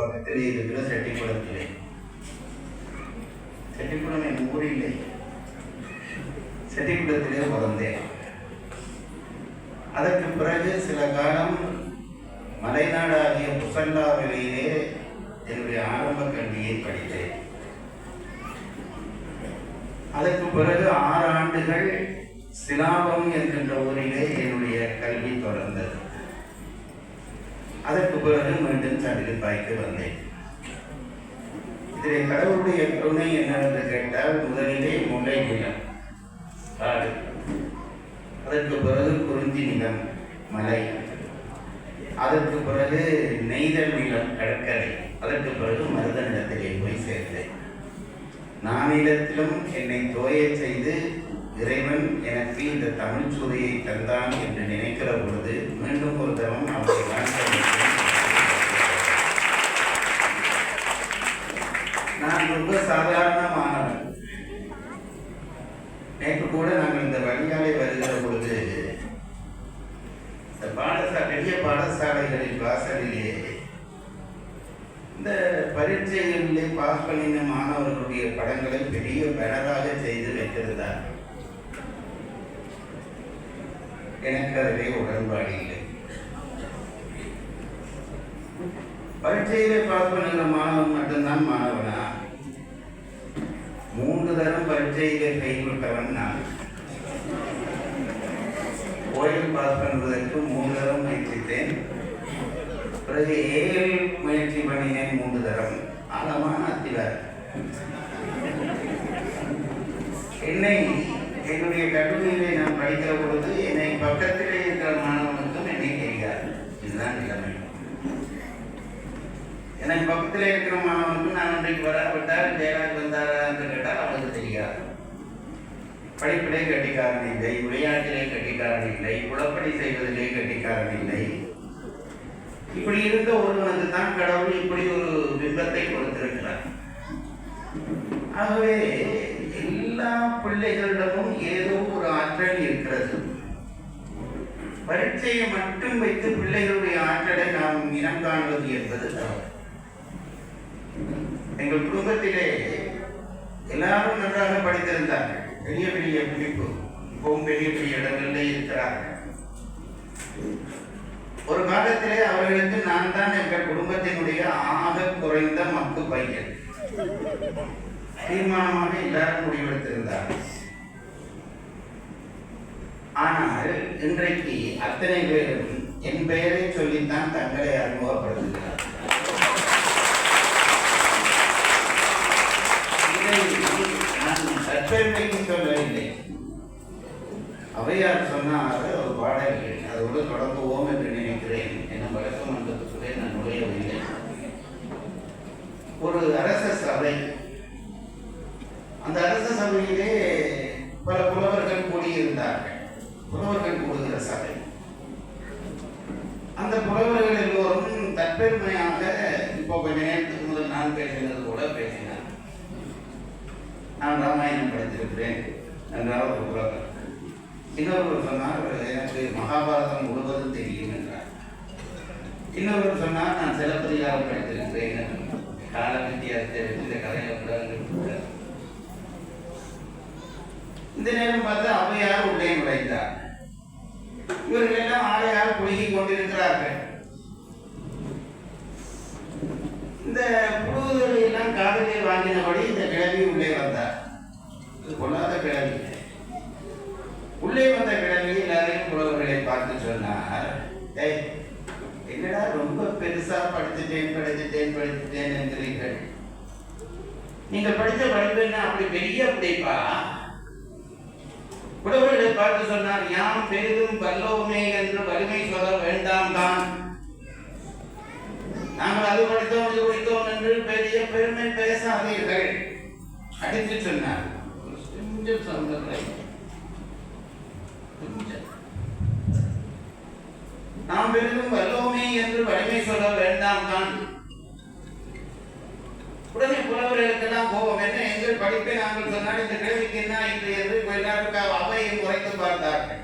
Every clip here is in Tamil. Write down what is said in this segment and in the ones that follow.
பக்கத்திலே இருக்கிற செட்டிக்குளத்திலே செட்டிக்குளம் என் ஊர் இல்லை செட்டிக்குளத்திலே பிறந்தேன். அதற்கு பிறகு சில காலம் மலைநாடாகிய புசல்லாவிலேயே என்னுடைய ஆரம்ப கல்வியை படித்தேன். அதற்கு பிறகு ஆறு ஆண்டுகள் சிலாபம் என்கின்ற ஊரிலே என்னுடைய கல்வி தொடர்ந்தது. அதற்கு பிறகு மீண்டும் சண்டிலிப்பாய்க்கு வந்தேன் இதில் கடவுளுடைய கருணை என்னவென்று கேட்டால் முதலிலே முல்லை நிலம். காடு அதற்கு பிறகு குறிஞ்சி நிலம் மலை. அதற்கு பிறகு நெய்தல் நிலம் கடற்கரை. அதற்கு பிறகு மருத நிலத்திலே போய் சேர்ந்தேன். நானிலத்திலும் என்னை தோய செய்து இறைவன் எனக்கு இந்த தமிழ் சுவையை தந்தான் என்று நினைக்கிற பொழுது மீண்டும் ஒரு தவம் அவரை வாழ்த்த நான் ரொம்ப சாதாரண மாணவன் நேற்று கூட நாங்கள் இந்த வழியாலே வருகிற பொழுது இந்த பாடசா பெரிய பாடசாலைகளின் வாசலிலே இந்த பரீட்சைகளிலே பாஸ் பண்ணின மாணவர்களுடைய படங்களை பெரிய பேனராக செய்து வைத்திருந்தார். எனக்கு அதிலே உடன்பாடு இல்லை. பரீட்சையிலே பாஸ் பண்ணுகிற மாணவன் மட்டும்தான் மாணவனா? மூன்று தரம் பரீட்சையிலே கைவிட்டவன் நான். கோயில் பாஸ் பண்ணுவதற்கு மூன்று தரம் முயற்சித்தேன். பிறகு ஏழு முயற்சி பண்ணினேன் மூன்று தரம் ஆழமான அத்திவார். என்னை என்னுடைய கல்லூரியிலே நான் படிக்கிற பொழுது என்னை பக்கத்திலே இருக்கிற மாணவனுக்கும் என்னை தெரியாது இதுதான் நிலைமை. எனக்கு பக்கத்திலே இருக்கிற மாணவனுக்கும் நான் இன்றைக்கு வராவிட்டால் ஜெயராஜ் வந்து என்று கேட்டால் அவனுக்கு தெரியாது படிப்பிலே கட்டிக்காரன் இல்லை விளையாட்டிலே கட்டிக்காரன் இல்லை குளப்படி செய்வதிலே கட்டிக்காரன் இல்லை. இப்படி இருந்த ஒருவனுக்கு தான் கடவுள் இப்படி ஒரு பிம்பத்தை கொடுத்திருக்கிறார் ஆகவே எல்லா பிள்ளைகளிடமும் ஏதோ ஒரு ஆற்றல் இருக்கிறது. பரீட்சையை மட்டும் வைத்து பிள்ளைகளுடைய ஆற்றலை நாம் இனம் காண்பது என்பது தவறு. எங்கள் குடும்பத்திலே எல்லாரும் நன்றாக படித்திருந்தார்கள். பெரிய பெரிய பிடிப்பு இப்பவும் பெரிய பெரிய இடங்களிலே இருக்கிறார்கள் ஒரு காலத்திலே அவர்களுக்கு நான் தான் எங்கள் குடும்பத்தினுடைய ஆக குறைந்த மக்கு பையன். தீர்மானமாக எல்லாரும் முடிவெடுத்திருந்தார். ஆனால் இன்றைக்கு அத்தனை பேரும் என் பெயரை சொல்லித்தான் தங்களை அறிமுகப்படுத்துகிறார் இதை நான் தற்பெருமைக்கு சொல்லவில்லை அவையார் சொன்னார் ஒரு பாடல்கள் அதோடு தொடங்குவோம் என்று நினைக்கிறேன் என்ன வழக்க மன்றத்துக்குள்ளே நான் நுழையவில்லை. ஒரு அரச சபை அந்த அரச சபையிலே பல புலவர்கள் கூடியிருந்தார்கள். புலவர்கள் கூடுகிற சபை. அந்த புலவர்கள் எல்லோரும் தற்பெருமையாக இப்போ கொஞ்ச நேரத்துக்கு முதல் நான் பேசினது கூட பேசினார் நான் ராமாயணம் படித்திருக்கிறேன் என்றால் ஒரு புலவர். இன்னொருவர் சொன்னார் எனக்கு மகாபாரதம் முழுவதும் தெரியும் என்றார். இன்னொருவர் சொன்னார் நான் சிலப்பதிகாரம் படித்திருக்கிறேன் கால வித்தியாசத்தை இந்த கதையை கூட இந்த நேரம் பார்த்து அவையார் உள்ளே நுழைந்தார். இவர்கள் எல்லாம் ஆடையால் குழுகி கொண்டிருக்கிறார்கள். இந்த புழுதுகளை வாங்கினபடி இந்த கிழவி உள்ளே வந்தார். இது பொல்லாத கிழவி. உள்ளே வந்த கிழவி எல்லாரையும் புலவர்களை பார்த்து சொன்னார் ஏய் என்னடா ரொம்ப பெருசா படிச்சுட்டேன் படிச்சுட்டேன் படிச்சுட்டேன் என்கிறீர்கள். நீங்க படித்த படிப்பு என்ன? அப்படி பெரிய படிப்பா? புலவர்களை பார்த்து சொன்னார் யாம் பெரிதும் வல்லோமே என்று வலிமை சொல்ல வேண்டாம் தான். நாங்கள் அது படித்தோம் இது படித்தோம் என்று பெரிய பெருமை பேசாதீர்கள். அடித்து சொன்னார். கொஞ்சம் சந்தர்ப்பம் நாம் பெரிதும் வல்லோமே என்று வலிமை சொல்ல வேண்டாம் தான். உடனே புலவர்களுக்கெல்லாம் கோபம் என்ன எங்கள் படிப்பை நாங்கள் சொன்னால் இந்த கேள்விக்கு என்ன ஆயிற்று? என்று எல்லாருக்கும் அவையும் குறைத்து பார்த்தார்கள்.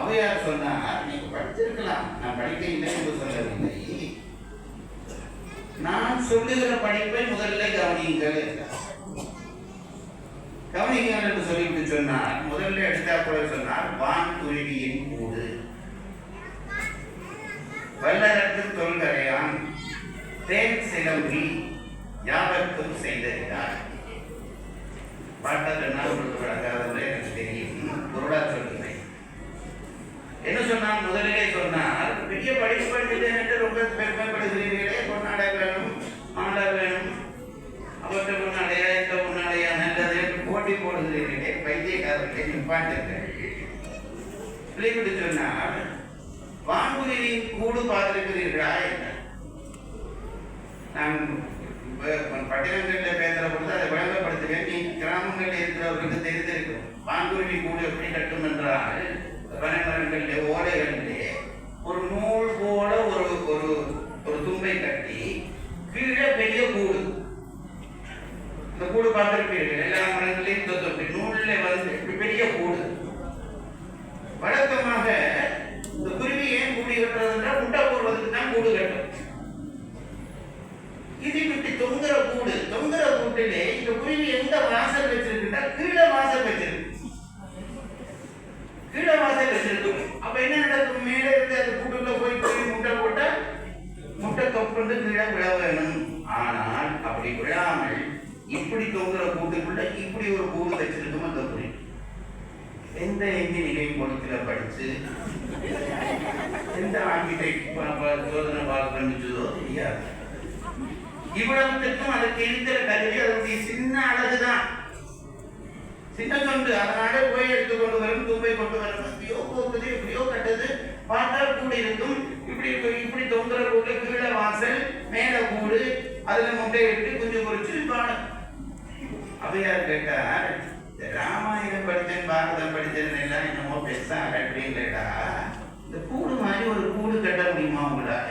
அவையார் சொன்னார் நீங்க படிச்சிருக்கலாம். நான் படிக்க இல்லை என்று சொல்லவில்லை. நான் சொல்லுகிற படிப்பை முதல்ல கவனியுங்கள். கவனிங்கள் என்று சொல்லிவிட்டு சொன்னார் முதல்ல எடுத்தா சொன்னார் வான் குருவியின் கூடு. வல்லரத்து தொல்கரையான் தேன் சிலம்பி யாவர்க்கும் செய்திருந்தார் பாட்டை நான் உங்களுக்கு வழங்காதது எனக்கு தெரியும். பொருளா சொல்லுங்கள் என்ன சொன்னால்? முதலிலே சொன்னால் பெரிய படிப்பு படிச்சுட்டேன் பைத்தியக்காரர்களே நிப்பாட்டுங்கள் சொல்லிவிட்டு கூடு பார்த்திருக்கிறீர்களா நான் பட்டினங்களில் பேசுகிற பொழுது அதை விளங்கப்படுத்துவேன் நீ கிராமங்களில் இருக்கிறவர்களுக்கு தெரிந்திருக்கும் பாங்குருவி கூடு எப்படி கட்டும் என்றால் வனமரங்களிலே ஓலைகள் ஒரு நூல் போல ஒரு ஒரு ஒரு தும்பை கட்டி கீழே பெரிய கூடு இந்த கூடு பார்த்திருப்பீர்கள் எல்லா மரங்களையும் இந்த தொப்பி நூலில் வந்து இப்படி பெரிய கூடு வழக்கமாக இந்த குருவி ஏன் கூடி கட்டுறது என்றால் முட்டை போடுவதற்கு தான் கூடு கட்டும் இது இப்படி தொங்குற கூடு தொங்குற கூட்டிலே இந்த குருவி எந்த வாசல் வச்சிருக்குன்னா கீழே வாசல் வச்சிருக்கு கீழே வாசல் வச்சிருக்கும் அப்ப என்ன நடக்கும் மேலே இருந்து அந்த கூட்டுக்குள்ள போய் குருவி முட்டை போட்டா முட்டை தொப்புண்டு கீழே விழ வேணும் ஆனால் அப்படி விழாமல் இப்படி கூட்டுக்குள்ள இப்படி ஒரு கூடு வச்சிருக்கும் அந்த குருவி எந்த இன்ஜினியரிங் பொழுதுல படிச்சு? எந்த ஆர்கிடெக்ட் சோதனை பார்க்க கண்டுச்சதோ தெரியாது இவ்வளவுக்கும் அதுக்கு இருக்கிற கல்வி அதனுடைய சின்ன அழகுதான். சின்ன தொண்டு. அதனால போய் எடுத்து கொண்டு வரும் தூம்பை கொண்டு வரணும். மனிதன் எல்லாம் என்னமோ பெருசா கட்டுறீங்களேடா இந்த கூடு மாதிரி ஒரு கூடு கட்ட முடியுமா உங்களால?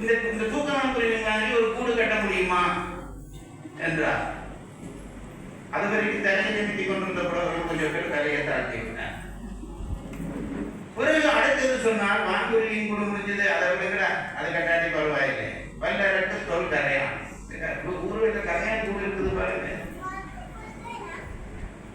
இந்த இந்த தூக்கணம் குருவி மாதிரி ஒரு கூடு கட்ட முடியுமா? என்றார். அது வரைக்கும் தலையை நிமித்தி கொண்டிருந்த புலவர்கள் கொஞ்சம் பேர் தலையை தாழ்த்திவிட்டார் பிறகு அடுத்தது சொன்னால் வான்குருவியின் குழு முடிஞ்சது அதை விட அதை கட்டாட்டி பரவாயில்லை. வல்லரட்டு சொல் கரையான். உருவத்தை கரையான் கூட இருக்குது பாருங்க.